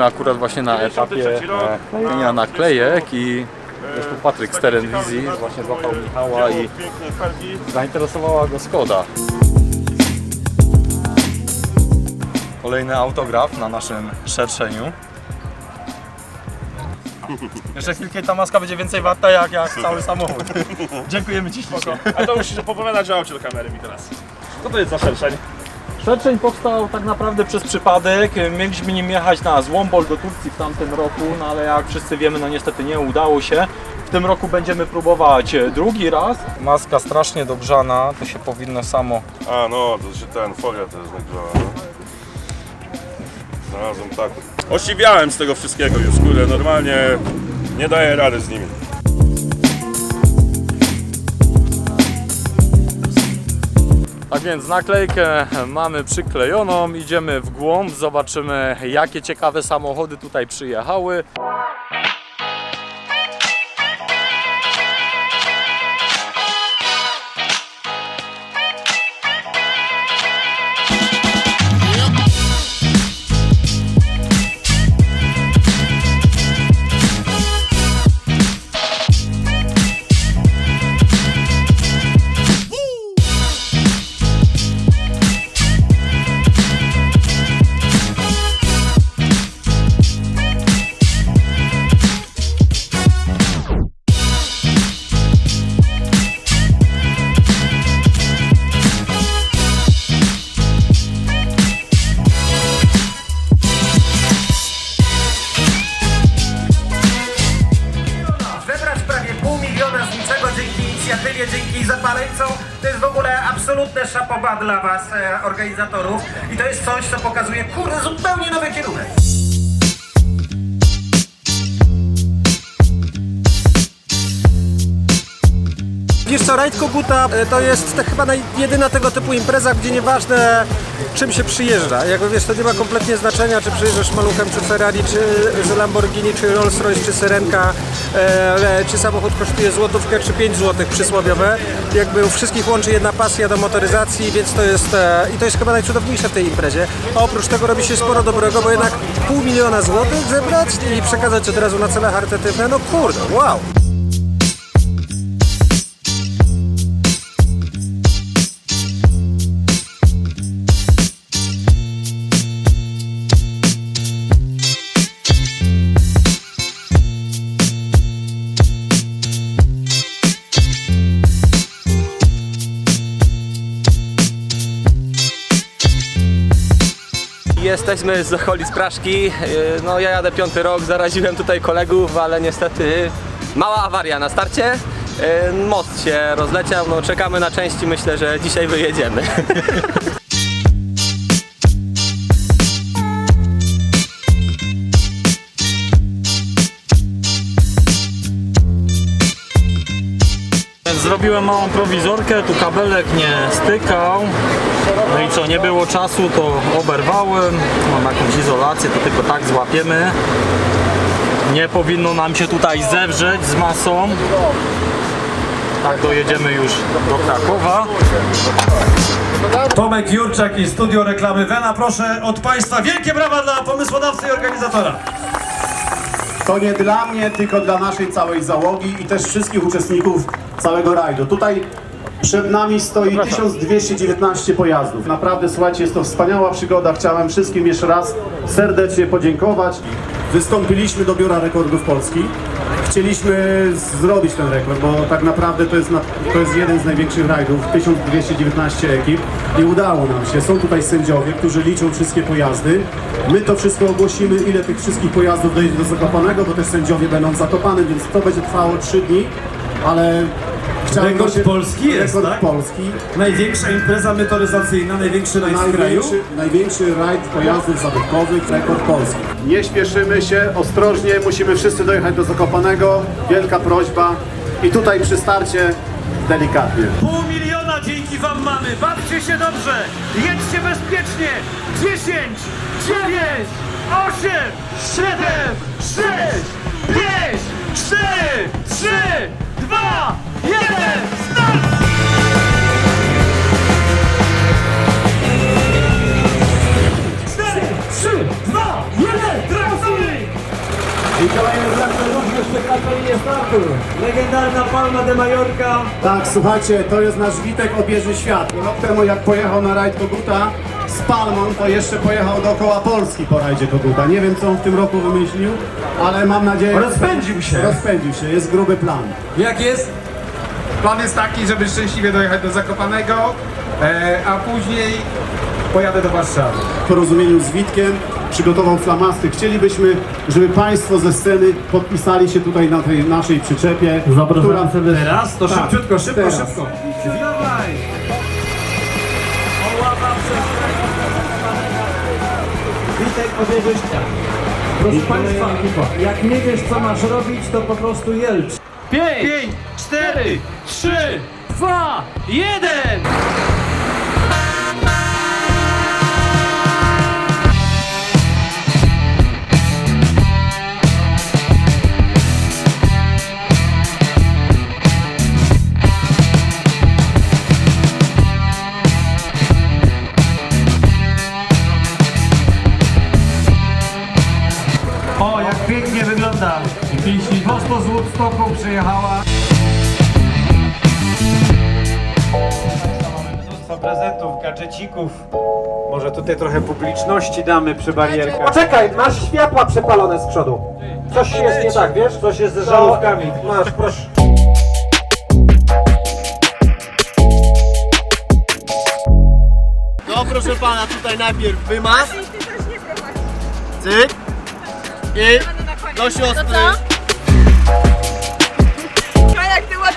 jesteśmy akurat właśnie na etapie klejenia naklejek i tu Patryk z Terenwizji, właśnie złapał Michała i zainteresowała go Skoda. Kolejny autograf na naszym szerszeniu. Jeszcze chwilkę ta maska będzie więcej warta jak, jak cały samochód. Dziękujemy Ci ślicznie. A to musisz opowiadać, że aucie do kamery mi teraz. Co to jest za szerszeń? Szerszeń powstał tak naprawdę przez przypadek. Mieliśmy nim jechać na Złombol do Turcji w tamtym roku, no ale jak wszyscy wiemy, no niestety nie udało się. W tym roku będziemy próbować drugi raz. Maska strasznie dogrzana, to się powinno samo A no, to się ten folia to jest nagrzana. No. Znalazłem tak. Osiwiałem z tego wszystkiego już, kurde, normalnie nie daję rady z nimi. Tak więc naklejkę mamy przyklejoną, idziemy w głąb, zobaczymy jakie ciekawe samochody tutaj przyjechały. Zapaleńcom, to jest w ogóle absolutne szapoba dla Was, e, organizatorów. I to jest coś, co pokazuje, kurde, zupełnie nowy kierunek. Wiesz co, Rajd Koguta e, to jest te, chyba naj, jedyna tego typu impreza, gdzie nieważne czym się przyjeżdża. Jakby wiesz, to nie ma kompletnie znaczenia, czy przyjeżdżasz maluchem, czy Ferrari, czy z Lamborghini, czy Rolls Royce, czy Syrenka, e, czy samochód kosztuje złotówkę, czy 5 złotych przysłowiowe. Jakby u wszystkich łączy jedna pasja do motoryzacji, więc to jest e, i to jest chyba najcudowniejsze w tej imprezie. Oprócz tego robi się sporo dobrego, bo jednak pół miliona złotych zebrać i przekazać od razu na cele charytatywne, no kurde, wow! Jesteśmy z okolic Praszki. Yy, No ja jadę piąty rok, zaraziłem tutaj kolegów, ale niestety mała awaria na starcie. Yy, Most się rozleciał, no czekamy na części, myślę, że dzisiaj wyjedziemy. Zrobiłem małą prowizorkę, tu kabelek nie stykał. No i co, nie było czasu, to oberwałem. Mam jakąś izolację, to tylko tak złapiemy. Nie powinno nam się tutaj zewrzeć z masą. Tak dojedziemy już do Krakowa. Tomek Jurczak i Studio Reklamy Wena. Proszę od Państwa wielkie brawa dla pomysłodawcy i organizatora. To nie dla mnie, tylko dla naszej całej załogi i też wszystkich uczestników całego rajdu. Tutaj przed nami stoi 1219 pojazdów. Naprawdę, słuchajcie, jest to wspaniała przygoda. Chciałem wszystkim jeszcze raz serdecznie podziękować. Wystąpiliśmy do Biura Rekordów Polski. Chcieliśmy zrobić ten rekord, bo tak naprawdę to jest, na, to jest jeden z największych rajdów, 1219 ekip i udało nam się. Są tutaj sędziowie, którzy liczą wszystkie pojazdy. My to wszystko ogłosimy, ile tych wszystkich pojazdów dojdzie do Zakopanego, bo też sędziowie będą zakopane, więc to będzie trwało 3 dni, ale chciałem Rekord właśnie- Polski jest, Rekord tak? Polski. Największa impreza motoryzacyjna, największy rajd w kraju. Największy, największy rajd pojazdów zabytkowych, rekord Polski. Nie śpieszymy się, ostrożnie, musimy wszyscy dojechać do Zakopanego. Wielka prośba. I tutaj przy starcie delikatnie. Pół miliona dzięki Wam mamy. Bawcie się dobrze. Jedźcie bezpiecznie. 10, 9, 8, 7, 6, Legendarna Palma de Mallorca. Tak, słuchajcie, to jest nasz Witek obieży świat. Rok temu jak pojechał na rajd Koguta z Palmą, to jeszcze pojechał dookoła Polski po rajdzie Koguta. Nie wiem co on w tym roku wymyślił, ale mam nadzieję... Rozpędził się. Rozpędził się, jest gruby plan. Jak jest? Plan jest taki, żeby szczęśliwie dojechać do Zakopanego, e, a później pojadę do Warszawy. W porozumieniu z Witkiem przygotował flamasty. Chcielibyśmy, żeby Państwo ze sceny podpisali się tutaj na tej naszej przyczepie. która... Teraz? To Tak, szybciutko, szybko, teraz. szybko. Dawaj! Oława przez Witek świat. Proszę Państwa, jak nie wiesz co masz robić, to po prostu jelcz. 5, 4, 3, 2, 1! Woodstocku przyjechała. mnóstwo prezentów, gadżecików. Może tutaj trochę publiczności damy przy barierkach. Poczekaj, masz światła przepalone z przodu. Coś jest nie tak, wiesz? Coś jest ze żarówkami. Masz, proszę. No proszę pana, tutaj najpierw wymaz. Cyk. I do siostry.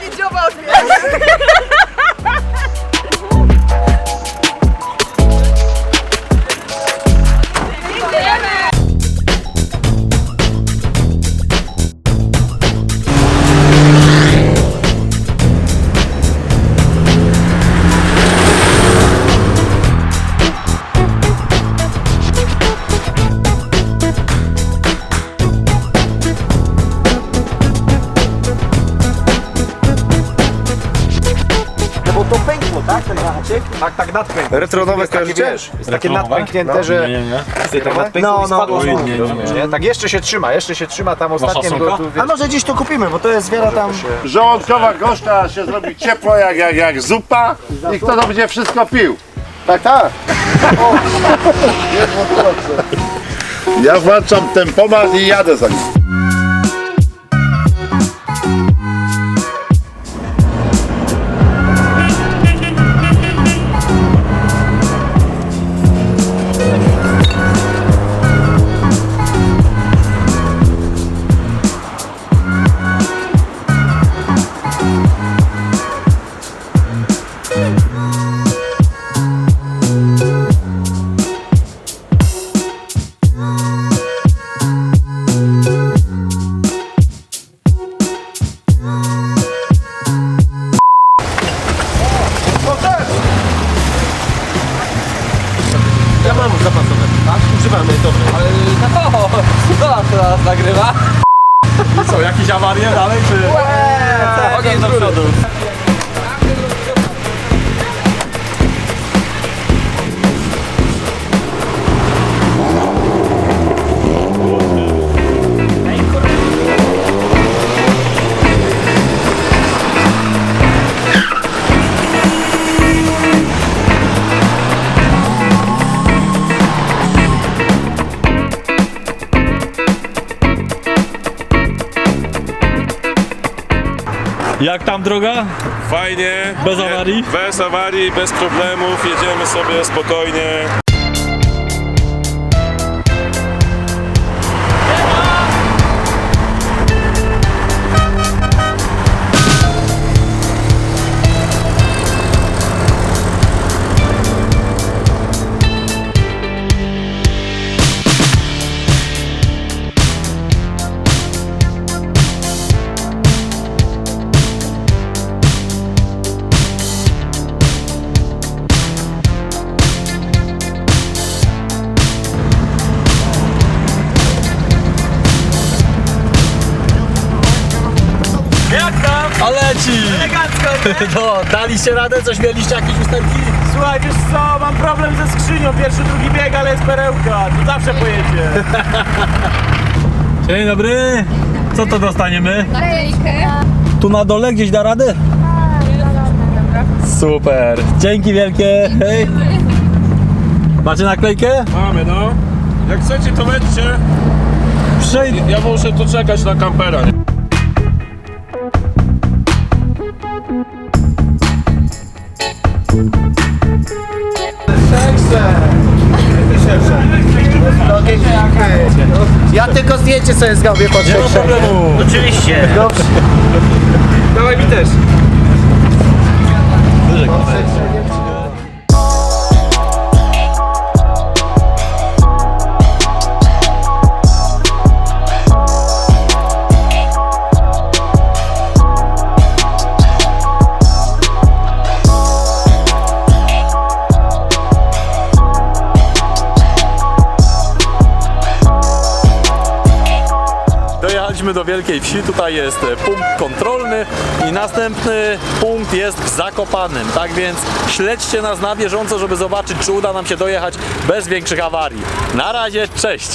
Jak ty ładnie dzioba odbierasz. Retronowe kojarzycie? Jest takie nadpęknięte, że... Nie, nie, nie. Tak nadpękło no, i spadło no, no, rozumiesz, nie? Tak jeszcze się trzyma, jeszcze się trzyma tam. Go, tu, A może gdzieś to kupimy, bo to jest wiele tam... Żołądkowa goszcza się zrobi ciepło jak, jak, jak zupa i kto to będzie wszystko pił. Tak, tak. Ja włączam tempomat i jadę za nim. Jak tam droga? Fajnie. Bez awarii? Bez awarii, bez problemów, jedziemy sobie spokojnie. A leci! Elegancko, No, daliście radę? Coś mieliście, jakieś ustępki? Słuchaj, wiesz co, mam problem ze skrzynią, pierwszy, drugi bieg, ale jest perełka, tu zawsze pojedzie. Dzień dobry! Co to dostaniemy? Naklejkę. Tu na dole gdzieś da radę? Super. Dzięki wielkie. Hej. Macie naklejkę? Mamy, no. Jak chcecie, to lećcie. Przejdź. Ja muszę tu czekać na kampera. Nie? Ja tylko zdjęcie sobie zrobię Nie ma problemu. Oczywiście. Dobrze. Dawaj mi też. Do Wielkiej Wsi, tutaj jest e, punkt kontrolny i następny punkt jest w Zakopanym. Tak więc śledźcie nas na bieżąco, żeby zobaczyć, czy uda nam się dojechać bez większych awarii. Na razie, cześć!